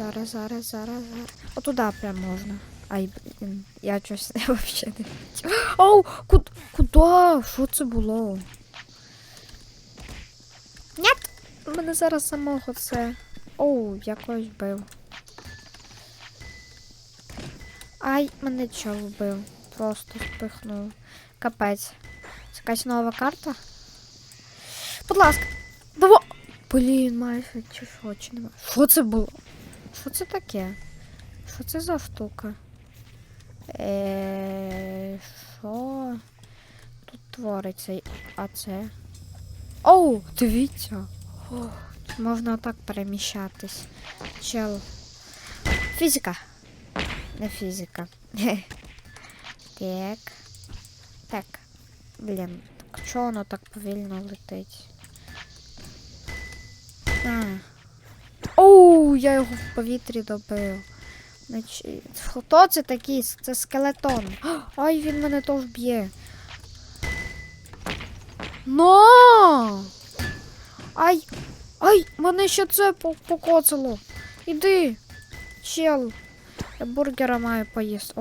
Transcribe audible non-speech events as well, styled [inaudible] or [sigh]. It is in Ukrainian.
зараз, зараз, зараз, зараз. Отуда прям можна. Ай, блін, я щось [laughs] взагалі не бачу. Оу, куд, куди? Що це було? Нет! Мене зараз самого це. Оу, я когось вбив. Ай, мене чел вбив. Просто спихнув. Капець. Це якась нова карта? Будь ласка. Давай. Блін, майже чи що, чи нема. Що це було? Що це таке? Що це за штука? Е, що тут твориться? А це? Оу, дивіться. О, можна так переміщатись. Чел. Фізика. Не фізика. Так. Так. Блін, так чого воно так повільно летить? А. Оу, я його в повітрі добив. Хто це такий? Це скелетон. [gasps] Ай, він мене теж б'є. Но! Ай! Ай! Мене ще це по- покоцало. Іди, чел. Я бургера маю поїсти.